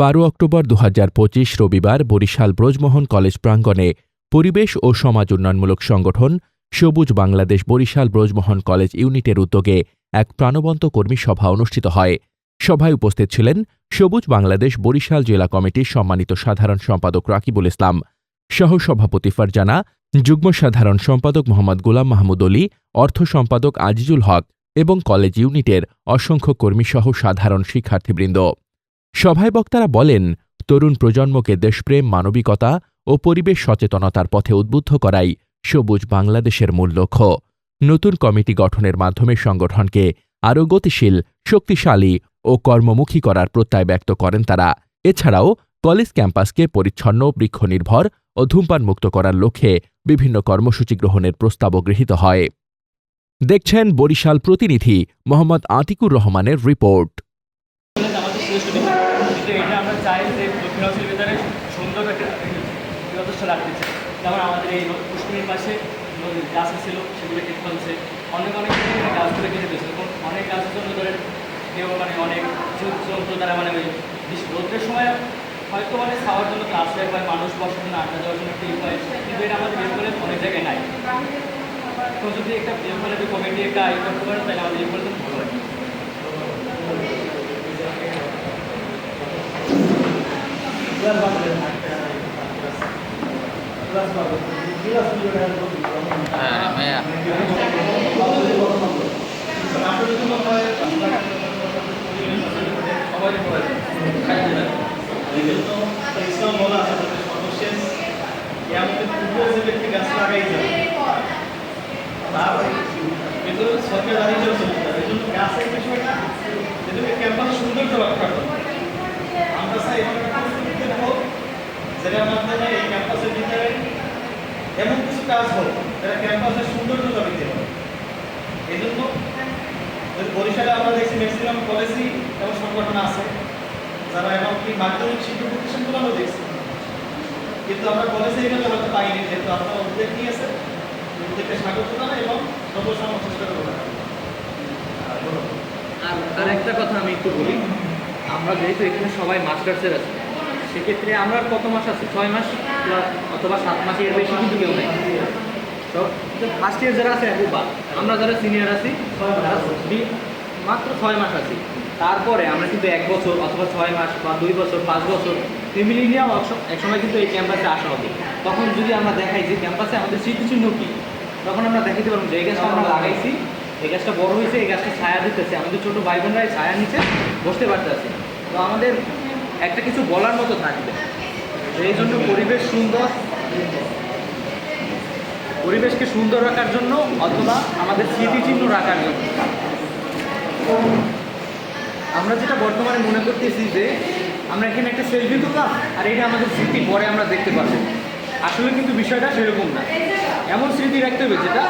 বারো অক্টোবর দু হাজার পঁচিশ রবিবার বরিশাল ব্রজমোহন কলেজ প্রাঙ্গণে পরিবেশ ও সমাজ উন্নয়নমূলক সংগঠন সবুজ বাংলাদেশ বরিশাল ব্রজমোহন কলেজ ইউনিটের উদ্যোগে এক প্রাণবন্ত কর্মী সভা অনুষ্ঠিত হয়। সভায় উপস্থিত ছিলেন সবুজ বাংলাদেশ বরিশাল জেলা কমিটির সম্মানিত সাধারণ সম্পাদক রাকিবুল ইসলাম সহসভাপতি ফারজানা, যুগ্ম সাধারণ সম্পাদক মোহাম্মদ গোলাম মাহমুদ অলি, অর্থ সম্পাদক আজিজুল হক এবং কলেজ ইউনিটের অসংখ্য কর্মীসহ সাধারণ শিক্ষার্থীবৃন্দ। সভায় বক্তারা বলেন, তরুণ প্রজন্মকে দেশপ্রেম, মানবিকতা ও পরিবেশ সচেতনতার পথে উদ্বুদ্ধ করাই সবুজ বাংলাদেশের মূল লক্ষ্য। নতুন কমিটি গঠনের মাধ্যমে সংগঠনকে আরও গতিশীল, শক্তিশালী ও কর্মমুখী করার প্রত্যয় ব্যক্ত করেন তারা। এছাড়াও কলেজ ক্যাম্পাসকে পরিচ্ছন্ন, বৃক্ষনির্ভর ও ধূমপানমুক্ত করার লক্ষ্যে বিভিন্ন কর্মসূচি গ্রহণের প্রস্তাবও গৃহীত হয়। দেখছেন বরিশাল প্রতিনিধি মোহাম্মদ আতিকুর রহমানের রিপোর্ট আমাদের শ্রেষ্ঠ বিষয় কিন্তু এটা আমরা চাই যে দক্ষিণাঞ্চলের ভিতরে সুন্দর একটা যথেষ্ট রাখতে যেমন আমাদের এই পুষ্করিণীর পাশে নদীর গাছ ছিল, সেগুলো কেটে ফেলছে। অনেক অনেক গাছগুলো কেটে দিয়েছে অনেক গাছের জন্য ধরে কেউ মানে অনেক জীবজন্তু তারা মানে ওই রোদ্রের সময় হয়তো মানে খাওয়ার জন্য আশ্রয় পায় মানুষ বসার জন্য আড্ডা দেওয়ার জন্য টিম পায় কিন্তু এটা আমাদের বের অনেক জায়গায় নাই। তো যদি একটা বের করে কমিটি একটা আয় করতে পারেন তাহলে আমাদের এই করে ভালো হয় হ্যাঁ ভাইয়া ইসলাম বলা আছে যাতে সর্বশেষ ইয়ামতের পূর্বে যে ব্যক্তি গাছ লাগাই যাবে তার কিন্তু সরকার দাঁড়িয়ে চলে চলতে হবে এই জন্য গাছের বিষয়টা এদেরকে ক্যাম্পাস সৌন্দর্য রক্ষা করবে আমরা চাই এমন একটা পরিস্থিতি হোক ক্যাম্পাসের এমন কিছু কাজ হোক যেটা ক্যাম্পাসের সৌন্দর্যতা বৃদ্ধি হবে এই জন্য বরিশালে আমরা দেখছি ম্যাক্সিমাম সংগঠন আছে, যারা এমনকি মাধ্যমিক শিক্ষা প্রতিষ্ঠানগুলো দেখছি। কিন্তু আমরা কলেজে এগুলো পাইনি, যেহেতু আপনারা উদ্যোগ নিয়েছে উদ্যোগকে স্বাগত জানাই এবং সর্বসময় চেষ্টা করব আর আরেকটা কথা আমি একটু বলি, আমরা যেহেতু এখানে সবাই মাস্টার্সের আছে সেক্ষেত্রে আমরা কত মাস আছে? ছয় মাস অথবা সাত মাস এর বেশি কিন্তু কেউ নেই। তো ফার্স্ট ইয়ার যারা আছে একবার আমরা যারা সিনিয়র আছি মাত্র ছয় মাস আছি। তারপরে আমরা কিন্তু এক বছর অথবা ছয় মাস বা দুই বছর, পাঁচ বছর ফ্যামিলি নিয়েও এক- একসময় কিন্তু এই ক্যাম্পাসে আসা হবে। তখন যদি আমরা দেখাই যে ক্যাম্পাসে আমাদের স্মৃতিচিহ্ন কী, তখন আমরা দেখাইতে পারব যে এই গাছটা আমরা লাগাইছি, এই গাছটা বড় হয়েছে, এই গাছটা ছায়া দিতেছে। আমাদের ছোটো ভাই বোনরা ছায়া নিচে বসতে পারতেছে। তো আমাদের একটা কিছু বলার মতো থাকবে। এই জন্য পরিবেশ সুন্দর। পরিবেশকে সুন্দর রাখার জন্য অথবা আমাদের স্মৃতিচিহ্ন রাখার জন্য। আমরা যেটা বর্তমানে মনে করতেছি যে, আমরা এখানে একটা সেলফি তুললাম, আর এটা আমাদের স্মৃতি, পরে আমরা দেখতে পারব। আসলে কিন্তু বিষয়টা সেরকম না। এমন স্মৃতি রাখতে হবে যেটা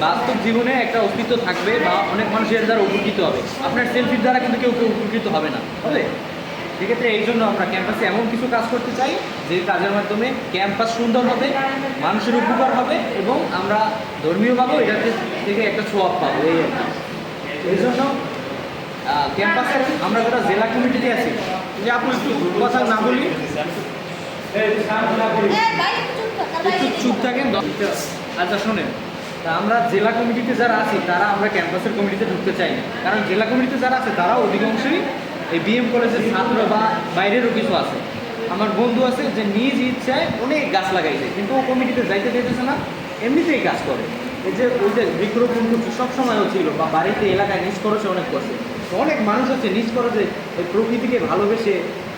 বাস্তব জীবনে একটা অস্তিত্ব থাকবে বা অনেক মানুষের দ্বারা উপকৃত হবে। আপনার সেলফির দ্বারা কিন্তু কেউ কেউ উপকৃত হবে না, হবে? সেক্ষেত্রে এই জন্য আমরা ক্যাম্পাসে এমন কিছু কাজ করতে চাই, যে কাজের মাধ্যমে ক্যাম্পাস সুন্দর হবে, মানুষের উপকার হবে, এবং আমরা ধর্মীয়ভাবেও এটাতে থেকে একটা ছোঁয়াব পাবো, এই এই জন্য ক্যাম্পাসে আমরা যারা জেলা কমিটিতে আছি যে আপনি একটু কথা না বলি, একটু চুপ থাকেন আচ্ছা শোনেন, তা আমরা জেলা কমিটিতে যারা আছি, তারা আমরা ক্যাম্পাসের কমিটিতে ঢুকতে চাই না কারণ জেলা কমিটিতে যারা আছে তারা অধিকাংশই এই বিএম কলেজের ছাত্র বা বাইরেরও কিছু আছে। আমার বন্ধু আছে যে নিজ ইচ্ছায় অনেক গাছ লাগাইছে, কিন্তু ও কমিটিতে যাইতে চাইতেছে না, এমনিতেই কাজ করে। এই যে ওই যে বৃক্ষরোপণ করছে, সবসময়ও ছিল, বা বাড়িতে এলাকায় নিজ খরচে অনেক করছে। অনেক মানুষ হচ্ছে নিজ খরচে এই প্রকৃতিকে ভালোবেসে,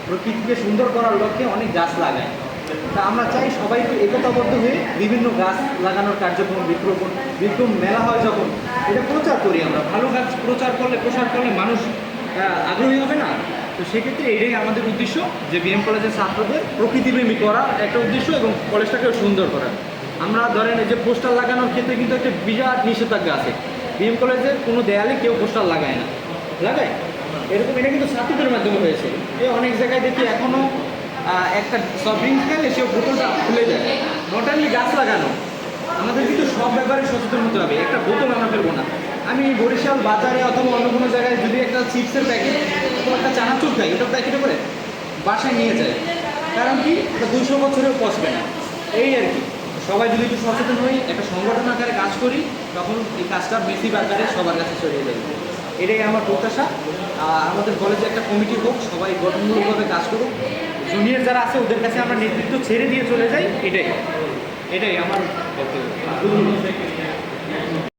প্রকৃতিকে সুন্দর করার লক্ষ্যে অনেক গাছ লাগায়। তা আমরা চাই সবাই একতাবদ্ধ হয়ে বিভিন্ন গাছ লাগানোর কার্যক্রম, বৃক্ষরোপণ বৃক্ষ মেলা হয় যখন, এটা প্রচার করি আমরা। ভালো গাছ প্রচার করলে, প্রসার করলে মানুষ আগ্রহী হবে না? তো সেক্ষেত্রে এটাই আমাদের উদ্দেশ্য যে বিএম কলেজের ছাত্রদের প্রকৃতিপ্রেমী করার একটা উদ্দেশ্য এবং কলেজটাকেও সুন্দর করা আমরা ধরেন এই যে পোস্টার লাগানোর ক্ষেত্রে কিন্তু একটা বিরাট নিষেধাজ্ঞা আছে। বিএম কলেজের কোনো দেয়ালে কেউ পোস্টার লাগায় না। লাগায়? এরকম এটা কিন্তু ছাত্রদের মাধ্যমে হয়েছে। এ অনেক জায়গায় দেখি এখনও একটা সফট ড্রিঙ্কস খেলে সেও বোতলটা খুলে যায়। নট অনলি গাছ লাগানো, আমাদের কিন্তু সব ব্যাপারে সচেতন হতে হবে। একটা বোতল আমরা আমি বরিশাল বাজারে অথবা অন্য কোনো জায়গায় যদি একটা চিপসের প্যাকেট অথবা একটা চানাচুর খাই ওটার প্যাকেটে করে বাসায় নিয়ে যায়। কারণ কি? এটা দুশো বছরেও পচবে না। এই আর কি। সবাই যদি একটু সচেতন হই, একটা সংগঠন আকারে কাজ করি, তখন এই কাজটা বেশি আকারে সবার কাছে ছড়িয়ে যাবে। এটাই আমার প্রত্যাশা। আমাদের কলেজে একটা কমিটি হোক, সবাই গঠনমূলকভাবে কাজ করুক। জুনিয়র যারা আছে, ওদের কাছে আমরা নেতৃত্ব ছেড়ে দিয়ে চলে যাই, এটাই। এটাই আমার বক্তব্য।